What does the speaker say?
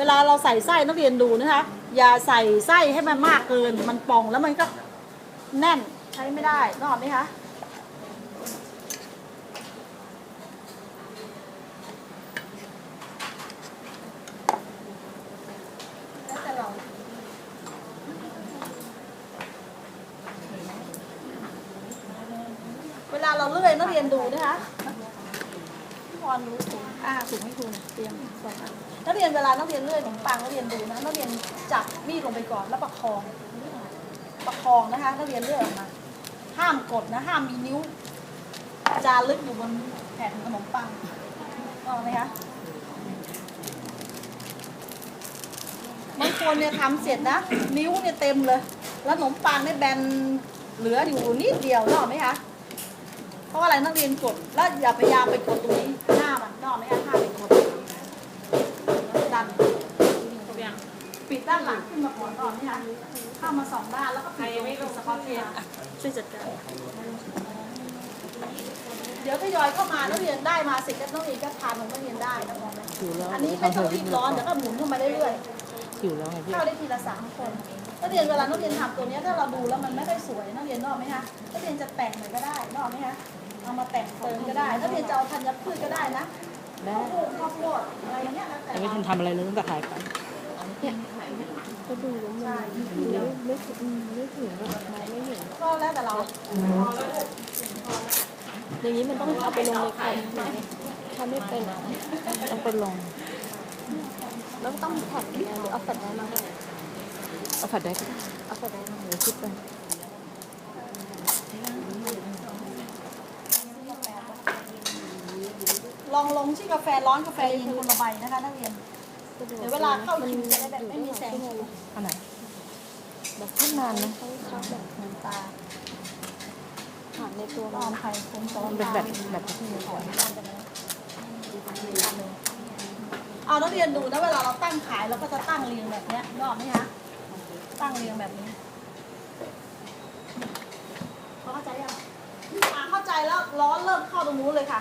เวลาเราใส่ไส้นักเรียนดูนะคะ อย่าใส่ไส้ให้มันมากเกิน มันป่องแล้วมันก็แน่นใช้ไม่ได้นอกไหมคะแล้วแต่เราเวลาเราเลื่อยนักเรียนดูนะคะ รรู้ถุงอ่าถุงให้ครูนเตรียมสองอันนักเรียนเวลานักเรียนเลื่อยขนมปังนักเรียนดูนะนักเรียนจับมีดลงไปก่อนแล้วประคอง ประคองนะคะนักเรียนเลื่อยออกมา ห้ามกดนะ ห้ามมีนิ้ว จารึกอยู่บนแผ่นขนมปังออกไหมคะบางคนเนี่ยทำเสร็จนะ นิ้วเนี่ยเต็มเลย แล้วขนมปังเนี่ยแบนเหลืออยู่นิดเดียวนกออกไหมคะ อะไรนักเรียนกด แล้วอย่าพยายามไปกดตรงนี้หน้ามันนกออกไหมคะห้ามไปกดดันปิดด้านหลังขึ้นมาก่อนก่อนไหมคะเข้ามาสองด้านแล้วก็ปิดตรงปิดสกอตเทปอะช่วยจัดการเดี๋ยวทยอยเข้ามานักเรียนได้มาเสร็จก็นักเรียนก็ทานของนักเรียนได้นะมองไหมหิวแล้วอันนี้ไม่ต้องรีบร้อนเดี๋ยวก็หมุนเข้ามาเรื่อยหิวแล้วไงๆพี่เข้าได้ทีละสามคนนักเรียนเวลานักเรียนทำตัวเนี้ยถ้าเราดูแล้วมันไม่ค่อยสวยนักเรียนนกออกไหมคะนักเรียนจะแต่งหน่อยก็ได้นกออกไหมคะ เอามาแต่งเติมก็ได้นักเรียนจะเอาธัญพืชก็ได้นะได้ข้าวโพดข้าวโพดอะไรอย่างเงี้ยแล้วแต่ยังไม่ทันทำอะไรเลยตั้งแต่ขายไปก็ดูแล้วมันไม่ไม่ถึงไม่ถึงแบบมองไม่เห็นก็แล้วแต่เราอย่างนี้มันต้องเอาไปลงในคอมถ้าไม่เป็นอะต้องไปลงแล้วก็ต้องมีแผ่นแดงหรือเอาแผ่นแดงมาให้เอาผัดได้ก็ได้เอาแผ่นแดงมาเดี๋ยวคิดไป ลองลงที่กาแฟร้อนกาแฟเย็นคนละใบนะคะนักเรียน เดี๋ยวเวลาเข้าคิวจะได้แบบไม่มีแสงอันไหนแบบขึ้นนานนะเขาชอบแบบน้ำตาผ่านในตัวลมัองนไข่คงสองมันเป็นแบบแบบที่มีก่อนเอานักเรียนดูนะเวลาเราตั้งขายเราก็จะตั้งเรียงแบบเนี้ยนกออกไหมคะตั้งเรียงแบบนี้เข้าใจยังอ่าเข้าใจแล้วร้อนเริ่มเข้าตรงนู้นเลยค่ะ